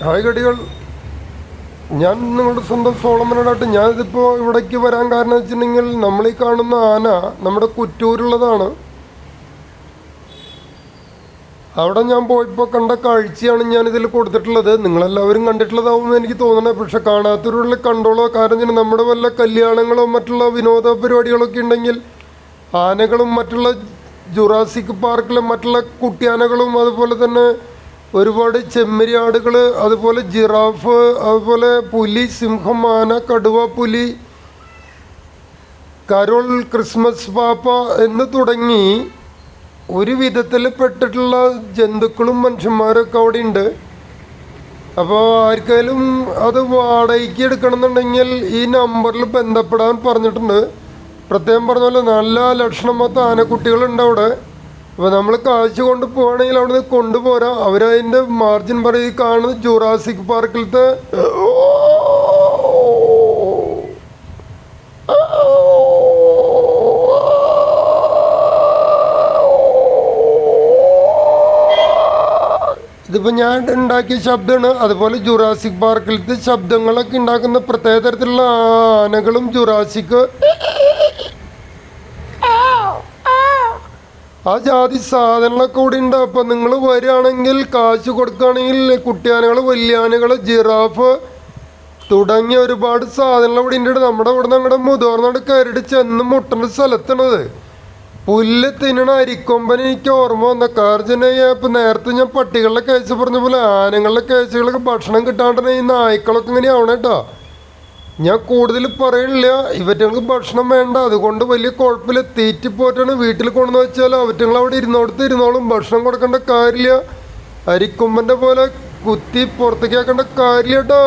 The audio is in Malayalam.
ഹായ് ഗടികൾ ഞാൻ നിങ്ങളുടെ സ്വന്തം സോളമനോടായിട്ട് ഞാനിതിപ്പോൾ ഇവിടേക്ക് വരാൻ കാരണം വെച്ചിട്ടുണ്ടെങ്കിൽ നമ്മൾ ഈ കാണുന്ന ആന നമ്മുടെ കുറ്റൂരുള്ളതാണ്. അവിടെ ഞാൻ പോയപ്പോൾ കണ്ട കാഴ്ചയാണ് ഞാൻ ഇതിൽ കൊടുത്തിട്ടുള്ളത്. നിങ്ങളെല്ലാവരും കണ്ടിട്ടുള്ളതാവുമെന്ന് എനിക്ക് തോന്നണേ പക്ഷെ കാണാത്തവരുള്ള കണ്ടോളോ. കാരണം നമ്മുടെ വല്ല കല്യാണങ്ങളോ മറ്റുള്ള വിനോദ പരിപാടികളൊക്കെ ഉണ്ടെങ്കിൽ ആനകളും മറ്റുള്ള ജുറാസിക് പാർക്കിലെ മറ്റുള്ള കുട്ടിയാനകളും അതുപോലെ തന്നെ ഒരുപാട് ചെമ്മരിയാടുകൾ അതുപോലെ ജിറാഫ് അതുപോലെ പുലി സിംഹം ആന കടുവ പുലി കരോൾ ക്രിസ്മസ് പാപ്പ എന്ന് തുടങ്ങി ഒരു വിധത്തിൽ പെട്ടിട്ടുള്ള ജന്തുക്കളും മനുഷ്യന്മാരൊക്കെ അവിടെ ഉണ്ട് അപ്പോൾ ആർക്കായാലും അത് വാടകയ്ക്ക് എടുക്കണമെന്നുണ്ടെങ്കിൽ ഈ നമ്പറിൽ ബന്ധപ്പെടാൻ പറഞ്ഞിട്ടുണ്ട്. പ്രത്യേകം പറഞ്ഞ പോലെ നല്ല ലക്ഷണമൊത്ത ആനക്കുട്ടികളുണ്ട് അവിടെ. അപ്പോൾ നമ്മൾ കാഴ്ച കൊണ്ട് പോവുകയാണെങ്കിൽ അവിടെ നിന്ന് കൊണ്ടുപോരാം അവരതിന്റെ മാർജിൻ പറയും കാണുന്നത് ജുറാസിക് പാർക്കിലത്തെ ഇതിപ്പോൾ ഞാൻ ഉണ്ടാക്കിയ ശബ്ദമാണ്. അതുപോലെ ജുറാസിക് പാർക്കിലത്തെ ശബ്ദങ്ങളൊക്കെ ഉണ്ടാക്കുന്ന പ്രത്യേക തരത്തിലുള്ള ആനകളും ജുറാസിക് ആ ജാതി സാധനങ്ങളൊക്കെ കൂടി ഉണ്ട്. അപ്പം നിങ്ങൾ വരികയാണെങ്കിൽ കാശ് കൊടുക്കുകയാണെങ്കിൽ കുട്ടിയാനകൾ വലിയാനകൾ ജിറാഫ് തുടങ്ങിയ ഒരുപാട് സാധനങ്ങൾ ഇവിടെ ഉണ്ട്. നമ്മുടെ ഇവിടെ നിന്ന് മുതിർന്നോട് കയറിയിട്ട് ചെന്ന് മുട്ടേണ്ട സ്ഥലത്താണത് പുല്ല് തിന്നണ അരിക്കൊമ്പന് എനിക്ക് ഓർമ്മ വന്ന. കാരണം ഇപ്പം നേരത്തെ ഞാൻ പട്ടികളുടെ കേസ് പറഞ്ഞ പോലെ ആനകളുടെ കേസുകളൊക്കെ ഭക്ഷണം കിട്ടാണ്ടെ ഈ നായ്ക്കളൊക്കെ ഇങ്ങനെ ആവണം കേട്ടോ ഞാൻ കൂടുതൽ പറയണില്ല ഇവറ്റങ്ങൾക്ക് ഭക്ഷണം വേണ്ട. അതുകൊണ്ട് വലിയ കുഴപ്പമില്ല. തീറ്റിപ്പോറ്റാണ് വീട്ടിൽ കൊണ്ടുവന്ന് വെച്ചാൽ അവറ്റങ്ങൾ അവിടെ ഇരുന്നോടത്ത് ഇരുന്നോളും. ഭക്ഷണം കൊടുക്കേണ്ട കാര്യമില്ല. അരിക്കൊമ്പന്റെ പോലെ കുത്തി പുറത്തേക്ക് ആക്കേണ്ട കാര്യമില്ല കേട്ടോ